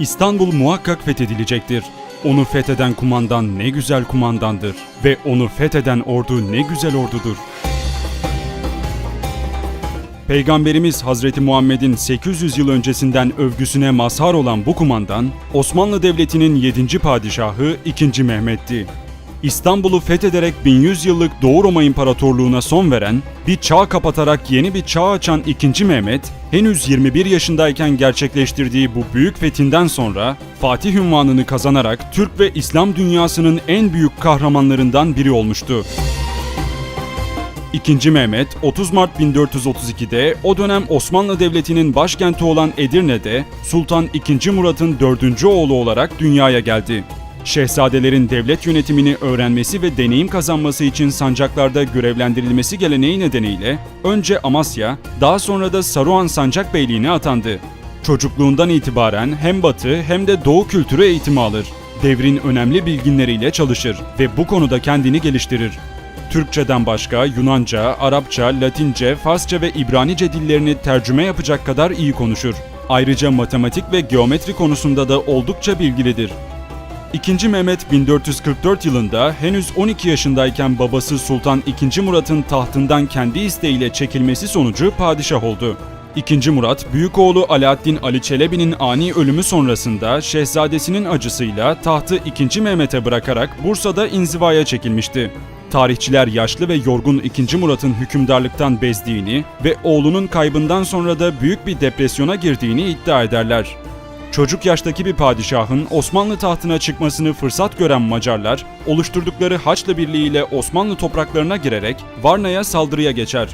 İstanbul muhakkak fethedilecektir. Onu fetheden kumandan ne güzel kumandandır ve onu fetheden ordu ne güzel ordudur. Peygamberimiz Hazreti Muhammed'in 800 yıl öncesinden övgüsüne mazhar olan bu kumandan, Osmanlı Devleti'nin 7. padişahı 2. Mehmet'ti. İstanbul'u fethederek 1100 yıllık Doğu Roma İmparatorluğu'na son veren, bir çağ kapatarak yeni bir çağ açan 2. Mehmet, henüz 21 yaşındayken gerçekleştirdiği bu büyük fethinden sonra Fatih ünvanını kazanarak Türk ve İslam dünyasının en büyük kahramanlarından biri olmuştu. İkinci Mehmet 30 Mart 1432'de o dönem Osmanlı Devleti'nin başkenti olan Edirne'de Sultan II. Murat'ın dördüncü oğlu olarak dünyaya geldi. Şehzadelerin devlet yönetimini öğrenmesi ve deneyim kazanması için sancaklarda görevlendirilmesi geleneği nedeniyle önce Amasya, daha sonra da Saruhan Sancak Beyliğine atandı. Çocukluğundan itibaren hem Batı hem de Doğu kültürü eğitimi alır. Devrin önemli bilginleriyle çalışır ve bu konuda kendini geliştirir. Türkçeden başka Yunanca, Arapça, Latince, Farsça ve İbranice dillerini tercüme yapacak kadar iyi konuşur. Ayrıca matematik ve geometri konusunda da oldukça bilgilidir. İkinci Mehmet 1444 yılında henüz 12 yaşındayken babası Sultan II. Murat'ın tahtından kendi isteğiyle çekilmesi sonucu padişah oldu. İkinci Murat, büyük oğlu Alaaddin Ali Çelebi'nin ani ölümü sonrasında şehzadesinin acısıyla tahtı 2. Mehmet'e bırakarak Bursa'da inzivaya çekilmişti. Tarihçiler yaşlı ve yorgun 2. Murat'ın hükümdarlıktan bezdiğini ve oğlunun kaybından sonra da büyük bir depresyona girdiğini iddia ederler. Çocuk yaştaki bir padişahın Osmanlı tahtına çıkmasını fırsat gören Macarlar, oluşturdukları Haçlı Birliği ile Osmanlı topraklarına girerek Varna'ya saldırıya geçer.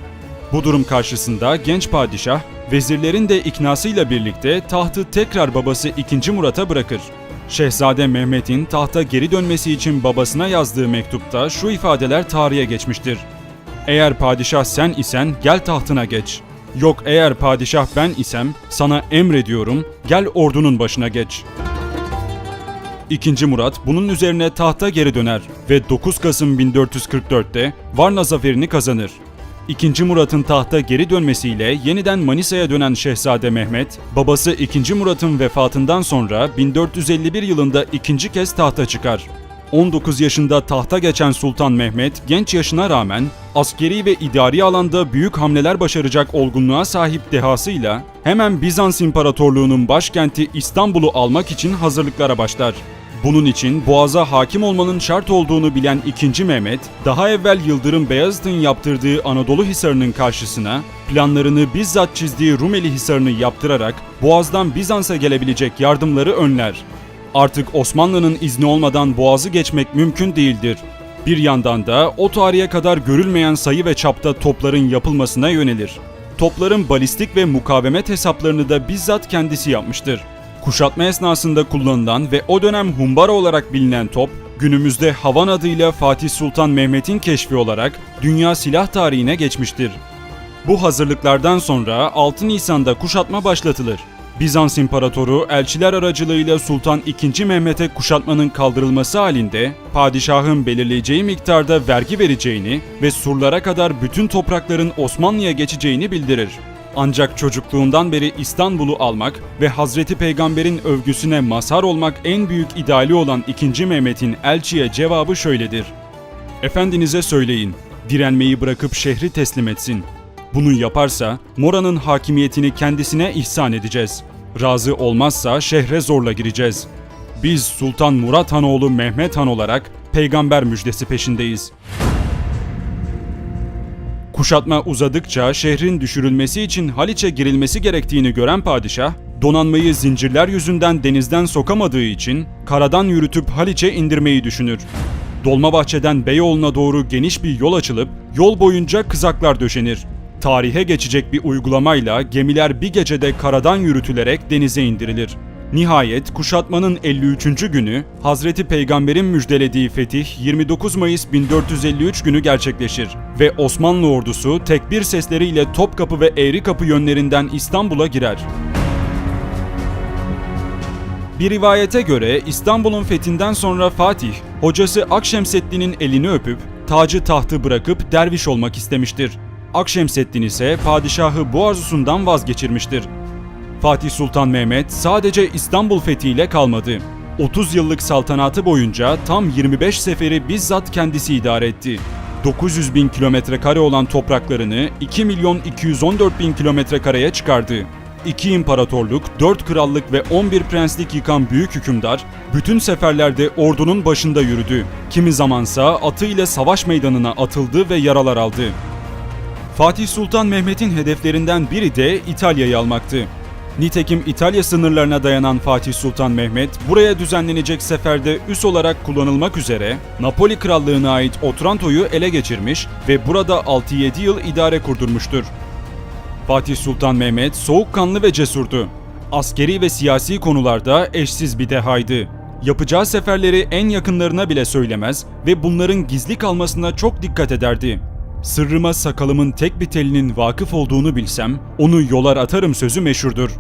Bu durum karşısında genç padişah, vezirlerin de iknasıyla birlikte tahtı tekrar babası 2. Murat'a bırakır. Şehzade Mehmet'in tahta geri dönmesi için babasına yazdığı mektupta şu ifadeler tarihe geçmiştir. Eğer padişah sen isen gel tahtına geç. Yok eğer padişah ben isem sana emrediyorum gel ordunun başına geç. İkinci Murat bunun üzerine tahta geri döner ve 9 Kasım 1444'te Varna zaferini kazanır. İkinci Murat'ın tahta geri dönmesiyle yeniden Manisa'ya dönen Şehzade Mehmet, babası 2. Murat'ın vefatından sonra 1451 yılında ikinci kez tahta çıkar. 19 yaşında tahta geçen Sultan Mehmet genç yaşına rağmen askeri ve idari alanda büyük hamleler başaracak olgunluğa sahip dehasıyla hemen Bizans İmparatorluğu'nun başkenti İstanbul'u almak için hazırlıklara başlar. Bunun için Boğaz'a hakim olmanın şart olduğunu bilen 2. Mehmet, daha evvel Yıldırım Beyazıt'ın yaptırdığı Anadolu Hisarı'nın karşısına planlarını bizzat çizdiği Rumeli Hisarı'nı yaptırarak Boğaz'dan Bizans'a gelebilecek yardımları önler. Artık Osmanlı'nın izni olmadan Boğaz'ı geçmek mümkün değildir. Bir yandan da o tarihe kadar görülmeyen sayı ve çapta topların yapılmasına yönelir. Topların balistik ve mukavemet hesaplarını da bizzat kendisi yapmıştır. Kuşatma esnasında kullanılan ve o dönem humbara olarak bilinen top, günümüzde Havan adıyla Fatih Sultan Mehmet'in keşfi olarak dünya silah tarihine geçmiştir. Bu hazırlıklardan sonra 6 Nisan'da kuşatma başlatılır. Bizans İmparatoru elçiler aracılığıyla Sultan II. Mehmet'e kuşatmanın kaldırılması halinde padişahın belirleyeceği miktarda vergi vereceğini ve surlara kadar bütün toprakların Osmanlı'ya geçeceğini bildirir. Ancak çocukluğundan beri İstanbul'u almak ve Hazreti Peygamber'in övgüsüne mazhar olmak en büyük ideali olan 2. Mehmet'in elçiye cevabı şöyledir. Efendinize söyleyin, direnmeyi bırakıp şehri teslim etsin. Bunu yaparsa Mora'nın hakimiyetini kendisine ihsan edeceğiz. Razı olmazsa şehre zorla gireceğiz. Biz Sultan Murat Hanoğlu Mehmet Han olarak peygamber müjdesi peşindeyiz. Kuşatma uzadıkça şehrin düşürülmesi için Haliç'e girilmesi gerektiğini gören padişah, donanmayı zincirler yüzünden denizden sokamadığı için karadan yürütüp Haliç'e indirmeyi düşünür. Dolmabahçe'den Beyoğlu'na doğru geniş bir yol açılıp yol boyunca kızaklar döşenir. Tarihe geçecek bir uygulamayla gemiler bir gecede karadan yürütülerek denize indirilir. Nihayet kuşatmanın 53. günü Hazreti Peygamber'in müjdelediği fetih 29 Mayıs 1453 günü gerçekleşir ve Osmanlı ordusu tekbir sesleriyle Topkapı ve Eğrikapı yönlerinden İstanbul'a girer. Bir rivayete göre İstanbul'un fethinden sonra Fatih, hocası Akşemseddin'in elini öpüp tacı tahtı bırakıp derviş olmak istemiştir. Akşemseddin ise padişahı bu arzusundan vazgeçirmiştir. Fatih Sultan Mehmet sadece İstanbul fethiyle kalmadı. 30 yıllık saltanatı boyunca tam 25 seferi bizzat kendisi idare etti. 900 bin kilometre kare olan topraklarını 2 milyon 214 bin kilometre kareye çıkardı. İki imparatorluk, dört krallık ve 11 prenslik yıkan büyük hükümdar, bütün seferlerde ordunun başında yürüdü. Kimi zamansa atı ile savaş meydanına atıldı ve yaralar aldı. Fatih Sultan Mehmet'in hedeflerinden biri de İtalya'yı almaktı. Nitekim İtalya sınırlarına dayanan Fatih Sultan Mehmet, buraya düzenlenecek seferde üs olarak kullanılmak üzere Napoli Krallığı'na ait Otranto'yu ele geçirmiş ve burada 6-7 yıl idare kurdurmuştur. Fatih Sultan Mehmet soğukkanlı ve cesurdu. Askeri ve siyasi konularda eşsiz bir dehaydı. Yapacağı seferleri en yakınlarına bile söylemez ve bunların gizli kalmasına çok dikkat ederdi. Sırrıma sakalımın tek bir telinin vakıf olduğunu bilsem, onu yolar atarım sözü meşhurdur.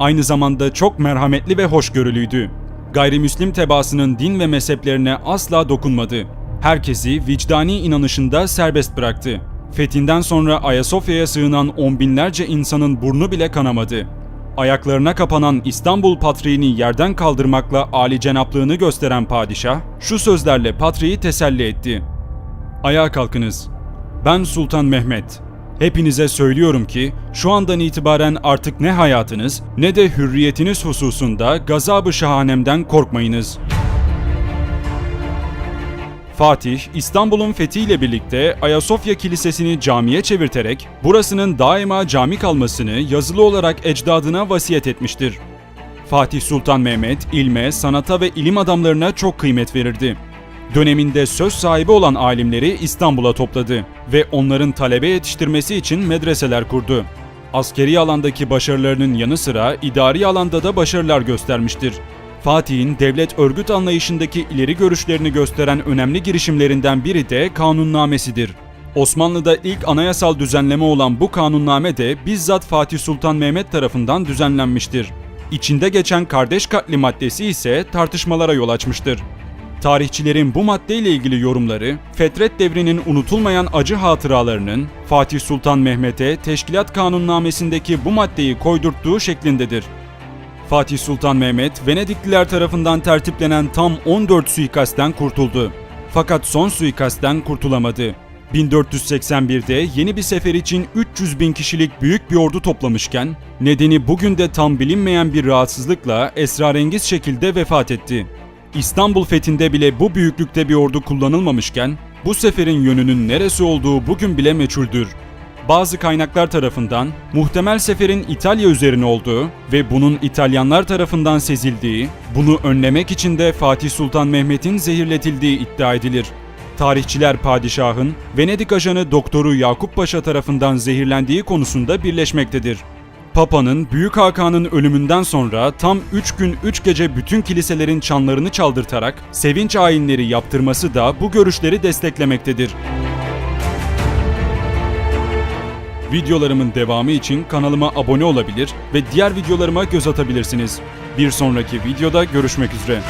Aynı zamanda çok merhametli ve hoşgörülüydü. Gayrimüslim tebaasının din ve mezheplerine asla dokunmadı. Herkesi vicdani inanışında serbest bıraktı. Fethinden sonra Ayasofya'ya sığınan on binlerce insanın burnu bile kanamadı. Ayaklarına kapanan İstanbul Patriğini yerden kaldırmakla âli cenaplığını gösteren padişah, şu sözlerle patriği teselli etti. Ayağa kalkınız. Ben Sultan Mehmet. Hepinize söylüyorum ki şu andan itibaren artık ne hayatınız ne de hürriyetiniz hususunda gazabı şahanemden korkmayınız. Fatih, İstanbul'un fethiyle birlikte Ayasofya Kilisesi'ni camiye çevirterek burasının daima cami kalmasını yazılı olarak ecdadına vasiyet etmiştir. Fatih Sultan Mehmet ilme, sanata ve ilim adamlarına çok kıymet verirdi. Döneminde söz sahibi olan alimleri İstanbul'a topladı ve onların talebe yetiştirmesi için medreseler kurdu. Askeri alandaki başarılarının yanı sıra idari alanda da başarılar göstermiştir. Fatih'in devlet örgüt anlayışındaki ileri görüşlerini gösteren önemli girişimlerinden biri de kanunnamesidir. Osmanlı'da ilk anayasal düzenleme olan bu kanunname de bizzat Fatih Sultan Mehmet tarafından düzenlenmiştir. İçinde geçen kardeş katli maddesi ise tartışmalara yol açmıştır. Tarihçilerin bu maddeyle ilgili yorumları, Fetret devrinin unutulmayan acı hatıralarının Fatih Sultan Mehmet'e Teşkilat Kanunnamesindeki bu maddeyi koydurttuğu şeklindedir. Fatih Sultan Mehmet, Venedikliler tarafından tertiplenen tam 14 suikastten kurtuldu. Fakat son suikastten kurtulamadı. 1481'de yeni bir sefer için 300 bin kişilik büyük bir ordu toplamışken, nedeni bugün de tam bilinmeyen bir rahatsızlıkla esrarengiz şekilde vefat etti. İstanbul fethinde bile bu büyüklükte bir ordu kullanılmamışken, bu seferin yönünün neresi olduğu bugün bile meçhuldür. Bazı kaynaklar tarafından muhtemel seferin İtalya üzerine olduğu ve bunun İtalyanlar tarafından sezildiği, bunu önlemek için de Fatih Sultan Mehmet'in zehirletildiği iddia edilir. Tarihçiler padişahın Venedik ajanı Doktoru Yakup Paşa tarafından zehirlendiği konusunda birleşmektedir. Papa'nın Büyük Hakan'ın ölümünden sonra tam 3 gün 3 gece bütün kiliselerin çanlarını çaldırtarak sevinç ayinleri yaptırması da bu görüşleri desteklemektedir. Videolarımın devamı için kanalıma abone olabilir ve diğer videolarıma göz atabilirsiniz. Bir sonraki videoda görüşmek üzere.